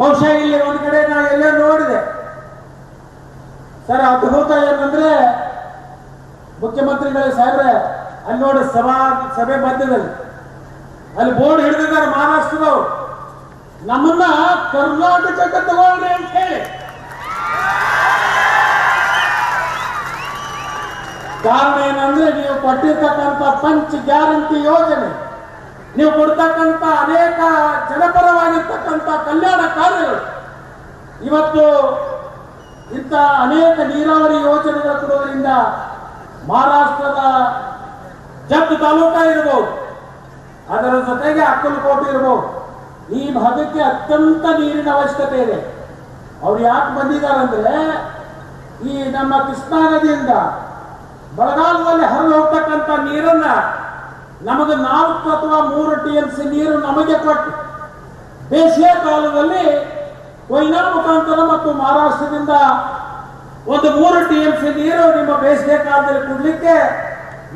ಬಹುಶಃ ಇಲ್ಲಿ ಒಂದ್ ಕಡೆ ನಾನು ಎಲ್ಲ ನೋಡಿದೆ. ಸರ್ ಅದ್ಭುತ ಏನಂದ್ರೆ ಮುಖ್ಯಮಂತ್ರಿಗಳೇ ಸಾಹೇಬ್ರೆ, ಅಲ್ಲಿ ನೋಡಿ ಸಭಾ, ಸಭೆ ಮಧ್ಯದಲ್ಲಿ. ಅಲ್ಲಿ ಬೋರ್ಡ್ ಹಿಡಿದಿದ್ದಾರೆ ಮಹಾರಾಷ್ಟ್ರದವರು. ನಮ್ಮನ್ನ ಕರ್ನಾಟಕಕ್ಕೆ ತಗೊಳ್ಳಿ ಅಂತ ಹೇಳಿ. ಕಾರಣ ಏನಂದ್ರೆ ನೀವು ಕೊಟ್ಟಿರ್ತಕ್ಕಂಥ ಪಂಚ್ ಗ್ಯಾರಂಟಿ ಯೋಜನೆ. ನೀವು ಕೊಡ್ತಕ್ಕಂಥ ಅನೇಕ ಜನಪರವಾಗಿರ್ತಕ್ಕಂಥ ಕಲ್ಯಾಣ ಕಾರ್ಯಗಳು. ಇವತ್ತು ಇಂಥ ಅನೇಕ ನೀರಾವರಿ ಯೋಜನೆಗಳು ಕೊಡುವುದರಿಂದ ಮಹಾರಾಷ್ಟ್ರದ ಜತ್ ತಾಲೂಕ ಇರಬಹುದು ಅದರ ಜೊತೆಗೆ ಅಕ್ಕಲಕೋಟೆ ಇರಬಹುದು ಈ ಭಾಗಕ್ಕೆ ಅತ್ಯಂತ ನೀರಿನ ಅವಶ್ಯಕತೆ ಇದೆ. ಅವ್ರು ಯಾಕೆ ಬಂದಿದ್ದಾರೆ ಈ ನಮ್ಮ ಕೃಷ್ಣಾ ನದಿಯಿಂದ ಬರಗಾಲದಲ್ಲಿ ಹರಿದು ಹೋಗ್ತಕ್ಕಂಥ ನೀರನ್ನ ನಮಗೆ ನಾಲ್ಕು ಅಥವಾ ಮೂರು ಟಿ ಎಂ ಸಿ ನೀರು ನಮಗೆ ಕೊಟ್ಟು ಬೇಸಿಗೆ ಕಾಲದಲ್ಲಿ ಕೊಯ್ನಾ ಮುಖಾಂತರ ಮತ್ತು ಮಹಾರಾಷ್ಟ್ರದಿಂದ ಒಂದು ಮೂರು ಟಿ ಎಂ ಸಿ ನೀರು ನಿಮ್ಮ ಬೇಸಿಗೆ ಕಾಲದಲ್ಲಿ ಕೊಡ್ಲಿಕ್ಕೆ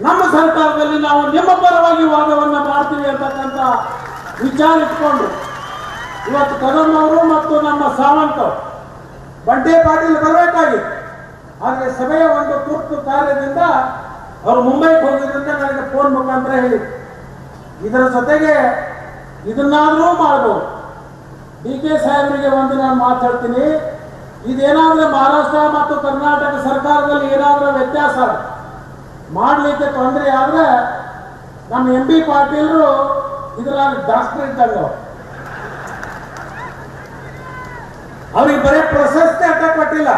ನಮ್ಮ ಸರ್ಕಾರದಲ್ಲಿ ನಾವು ನಿಮ್ಮ ಪರವಾಗಿ ವಾದವನ್ನು ಮಾಡ್ತೀವಿ ಅಂತಕ್ಕಂಥ ವಿಚಾರ ಇಟ್ಕೊಂಡು ಇವತ್ತು ಕದಂ ಅವರು ಮತ್ತು ನಮ್ಮ ಸಾವಂತ ಬಂಡೆ ಪಾಟೀಲ್ ಬರಬೇಕಾಗಿತ್ತು ಆದರೆ ಸಭೆಯ ಒಂದು ತುರ್ತು ಕಾರ್ಯದಿಂದ ಅವರು ಮುಂಬೈಗೆ ಹೋಗಿದ್ದರಿಂದ ನನಗೆ ಫೋನ್ ಮುಖಾಂತರ ಹೇಳಿ ಇದರ ಜೊತೆಗೆ ಇದನ್ನಾದರೂ ಮಾಡ್ಬೋದು. ಡಿ ಕೆ ಸಾಹೇಬರಿಗೆ ಒಂದು ನಾನು ಮಾತಾಡ್ತೀನಿ ಇದೇನಾದ್ರೆ ಮಹಾರಾಷ್ಟ್ರ ಮತ್ತು ಕರ್ನಾಟಕ ಸರ್ಕಾರದಲ್ಲಿ ಏನಾದ್ರೂ ವ್ಯತ್ಯಾಸ? ಮಾಡಲಿಕ್ಕೆ ತೊಂದರೆ ಆದ್ರೆ ನಮ್ಮ ಎಂ ಬಿ ಪಾಟೀಲರು ಇದರಲ್ಲಿ ಡಾಕ್ಟರ್ ಇದ್ದಂಗೆ ಅವ್ರು. ಅವ್ರಿಗೆ ಬರೀ ಪ್ರಶಸ್ತಿ ಅಡ್ಡ ಕೊಟ್ಟಿಲ್ಲ.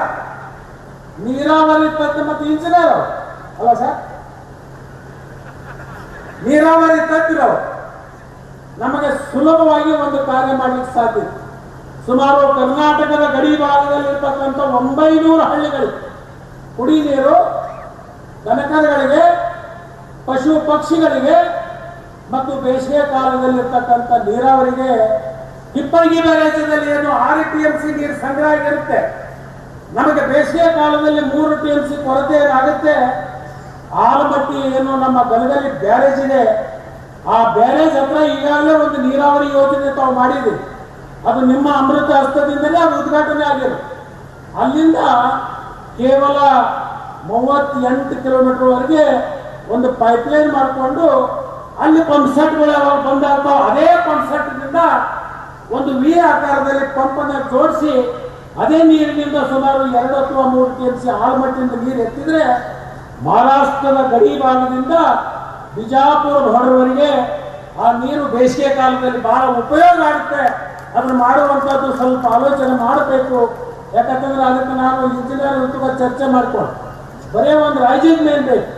ನೀರಾವರಿ ತಜ್ಞ ಮತ್ತು ಇಂಜಿನಿಯರ್ ಅಲ್ಲ ಸರ್? ನೀರಾವರಿ ತಜ್ಞರು ನಮಗೆ ಸುಲಭವಾಗಿ ಒಂದು ಕಾರ್ಯ ಮಾಡಲಿಕ್ಕೆ ಸಾಧ್ಯ. ಸುಮಾರು ಕರ್ನಾಟಕದ ಗಡಿ ಭಾಗದಲ್ಲಿ ಇರ್ತಕ್ಕಂಥ ಒಂಬೈನೂರು ಹಳ್ಳಿಗಳು. ಕುಡಿ ನೀರು, ದನಕರಗಳಿಗೆ, ಪಶು ಪಕ್ಷಿಗಳಿಗೆ ಮತ್ತು ಬೇಸಿಗೆ ಕಾಲದಲ್ಲಿ ಇರ್ತಕ್ಕಂಥ ನೀರಾವರಿಗೆ ಹಿಪ್ಪರಗಿ ಪ್ರದೇಶದಲ್ಲಿ ಏನು ಆರು ಟಿ ಎಂ ಸಿ ನೀರು ಸಂಗ್ರಹ ಆಗಿರುತ್ತೆ ನಮಗೆ ಬೇಸಿಗೆ ಕಾಲದಲ್ಲಿ ಮೂರು ಟಿ ಎಂ ಸಿ ಕೊರತೆ ಏನಾಗುತ್ತೆ ಆಲಮಟ್ಟಿ ಏನು ನಮ್ಮ ಗಲಗಲಿ ಬ್ಯಾರೇಜ್ ಇದೆ ಆ ಬ್ಯಾರೇಜ್ ಹತ್ರ ಈಗಾಗಲೇ ಒಂದು ನೀರಾವರಿ ಯೋಜನೆ ತಾವು ಮಾಡಿದೆ. ಅದು ನಿಮ್ಮ ಅಮೃತ ಹಸ್ತದಿಂದಲೇ ಅದು ಉದ್ಘಾಟನೆ ಆಗಿದೆ. ಅಲ್ಲಿಂದ ಕೇವಲ ಮೂವತ್ತೆಂಟು ಕಿಲೋಮೀಟರ್ವರೆಗೆ ಒಂದು ಪೈಪ್ಲೈನ್ ಮಾಡಿಕೊಂಡು ಅಲ್ಲಿ ಪಂಪ್ ಸೆಟ್ಗಳು ಯಾವಾಗ ಬಂದಾಗ್ತಾವ ಅದೇ ಪಂಪ್ ಸೆಟ್ನಿಂದ ಒಂದು ವಿ ಆಕಾರದಲ್ಲಿ ಪಂಪನ್ನು ಜೋಡಿಸಿ ಅದೇ ನೀರಿನಿಂದ ಸುಮಾರು ಎರಡು ಅಥವಾ ಮೂರು ಟಿ ಎಂ ಸಿ ಆಲ್ಮಟ್ಟಿಯಿಂದ ನೀರು ಎತ್ತಿದ್ರೆ ಮಹಾರಾಷ್ಟ್ರದ ಗಡಿ ಭಾಗದಿಂದ ಬಿಜಾಪುರ ಹೊರವರಿಗೆ ಆ ನೀರು ಬೇಸಿಗೆ ಕಾಲದಲ್ಲಿ ಬಹಳ ಉಪಯೋಗ ಆಗುತ್ತೆ. ಅದನ್ನು ಮಾಡುವಂಥದ್ದು ಸ್ವಲ್ಪ ಆಲೋಚನೆ ಮಾಡಬೇಕು. ಯಾಕಂತಂದ್ರೆ ಅದಕ್ಕೆ ನಾನು ಇಂಜಿನಿಯರ್ ಜೊತೆ ಚರ್ಚೆ ಮಾಡ್ಕೊಂಡು, ಬರೀ ಒಂದು ರೈಜಿಂಗ್ ಮೇನ್ ಬೇಕು.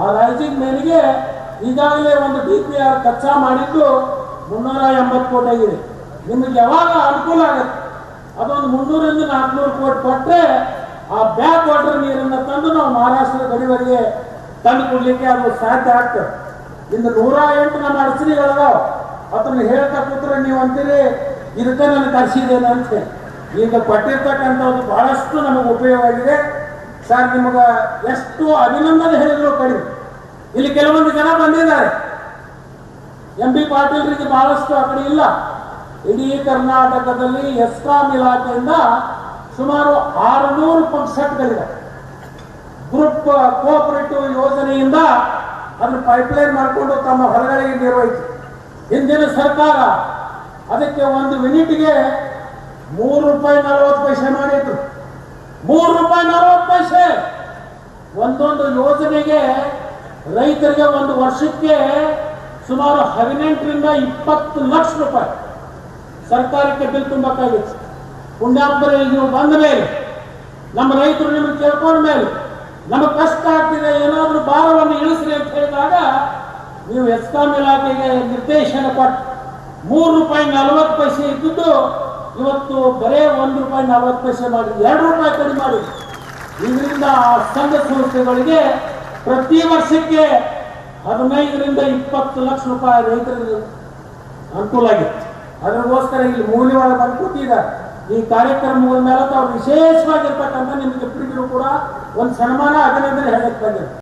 ಆ ರೈಜಿಂಗ್ ಮೇನ್ಗೆ ಈಗಾಗಲೇ ಒಂದು ಡಿ ಪಿ ಆರ್ ಕಚ್ಚಾ ಮಾಡಿದ್ದು ಮುನ್ನೂರ ಎಂಬತ್ತು ಕೋಟಿ ಆಗಿದೆ. ನಿಮಗೆ ಯಾವಾಗ ಅನುಕೂಲ ಆಗುತ್ತೆ? ಅದೊಂದು ಮುನ್ನೂರಿಂದ ನಾಲ್ಕುನೂರು ಕೋಟಿ ಕೊಟ್ಟರೆ ಆ ಬ್ಯಾಕ್ ವಾಟರ್ ನೀರನ್ನು ತಂದು ನಾವು ಮಹಾರಾಷ್ಟ್ರದ ಗಡಿವರೆಗೆ ತಂದು ಕೊಡ್ಲಿಕ್ಕೆ ಅದು ಸಾಧ್ಯ ಆಗ್ತದೆ. ಇನ್ನು ನೂರ ಎಂಟು ನಮ್ಮ ಅಡಚಣೆಗಳದಾವ ಅದನ್ನ ಹೇಳ್ತಾ ಕೂತ್ರೆ ನೀವು ಅಂತೀರಿ, ಇದಕ್ಕೆ ನಾನು ಕರ್ಸಿದ್ದೇನೆ ಅಂತ. ಈಗ ಕೊಟ್ಟಿರ್ತಕ್ಕಂಥದ್ದು ಬಹಳಷ್ಟು ನಮಗೆ ಉಪಯೋಗ ಆಗಿದೆ ಸರ್, ನಿಮಗೆ ಎಷ್ಟು ಅಭಿನಂದನೆ ಹೇಳಿದ್ರು ಕಡಿಮೆ ಇಲ್ಲಿ ಕೆಲವೊಂದು ಜನ ಬಂದಿದ್ದಾರೆ. ಎಂ ಬಿ ಪಾಟೀಲ್ರಿಗೆ ಬಹಳಷ್ಟು ಆ ಕಡೆ ಇಲ್ಲ. ಇಡೀ ಕರ್ನಾಟಕದಲ್ಲಿ ಎಸ್ಕಾಂ ಇಲಾಖೆಯಿಂದ ಸುಮಾರು ಆರುನೂರು ಪಂಪ್ ಗ್ರೂಪ್ ಕೋಆಪರೇಟಿವ್ ಯೋಜನೆಯಿಂದ ಅದನ್ನು ಪೈಪ್ಲೈನ್ ಮಾಡಿಕೊಂಡು ತಮ್ಮ ಹೊರಗಳಿಗೆ ನಿರ್ವಹಿಸಿ. ಹಿಂದಿನ ಸರ್ಕಾರ ಅದಕ್ಕೆ ಒಂದು ಮಿನಿಟ್ಗೆ ಮೂರು ರೂಪಾಯಿ, ನಲವತ್ತು ಪೈಸೆ ಮಾಡಿದ್ರು. ಮೂರು ರೂಪಾಯಿ, ನಲವತ್ತು ಪೈಸೆ. ಒಂದೊಂದು ಯೋಜನೆಗೆ ರೈತರಿಗೆ ಒಂದು ವರ್ಷಕ್ಕೆ ಸುಮಾರು ಹದಿನೆಂಟರಿಂದ ಇಪ್ಪತ್ತು ಲಕ್ಷ ರೂಪಾಯಿ. ಸರ್ಕಾರಕ್ಕೆ ಬಿಲ್ ತುಂಬಕ್ಕಾಗಿತ್ತು ಪುಣ್ಯಾಂಬರಿ ನೀವು ಬಂದ ಮೇಲೆ, ನಮ್ಮ ರೈತರು ನಿಮಗೆ ಕೇಳ್ಕೊಂಡ ಮೇಲೆ ನಮಗೆ ಕಷ್ಟ ಆಗ್ತಿದೆ, ಏನಾದರೂ ಭಾರವನ್ನು ಇಳಿಸ್ರಿ ಅಂತ ಹೇಳಿದಾಗ ನೀವು ಎಸ್ಕಾಂ ಇಲಾಖೆಗೆ ನಿರ್ದೇಶನ ಕೊಟ್ಟು ಮೂರು ರೂಪಾಯಿ ನಲವತ್ತು ಪೈಸೆ ಇದ್ದಿದ್ದು ಇವತ್ತು ಬರೇ ಒಂದು ರೂಪಾಯಿ ನಲವತ್ತು ಪೈಸೆ ಮಾಡಿ, ಎರಡು ರೂಪಾಯಿ ಕಡಿಮೆ ಮಾಡಿ. ಇದರಿಂದ ಆ ಸಂಘ ಸಂಸ್ಥೆಗಳಿಗೆ ಪ್ರತಿ ವರ್ಷಕ್ಕೆ ಹದಿನೈದರಿಂದ ಇಪ್ಪತ್ತು ಲಕ್ಷ ರೂಪಾಯಿ ರೈತರಿಗೆ ಅನುಕೂಲ ಆಗಿತ್ತು. ಅದಕ್ಕೋಸ್ಕರ ಇಲ್ಲಿ ಮೂಲವಾಗಿ ಬಂದು ಕೂತಿದ್ದಾರೆ. ಈ ಕಾರ್ಯಕ್ರಮಗಳ ಮೇಲೆ ತಾವು ವಿಶೇಷವಾಗಿರ್ತಕ್ಕಂಥ ನಿಮಗೆ ಪ್ರೀತಿಯೂ ಕೂಡ ಒಂದು ಸನ್ಮಾನ ಅಭಿನಂದನೆ ಹೇಳಕ್ ಬಂದಿದೆ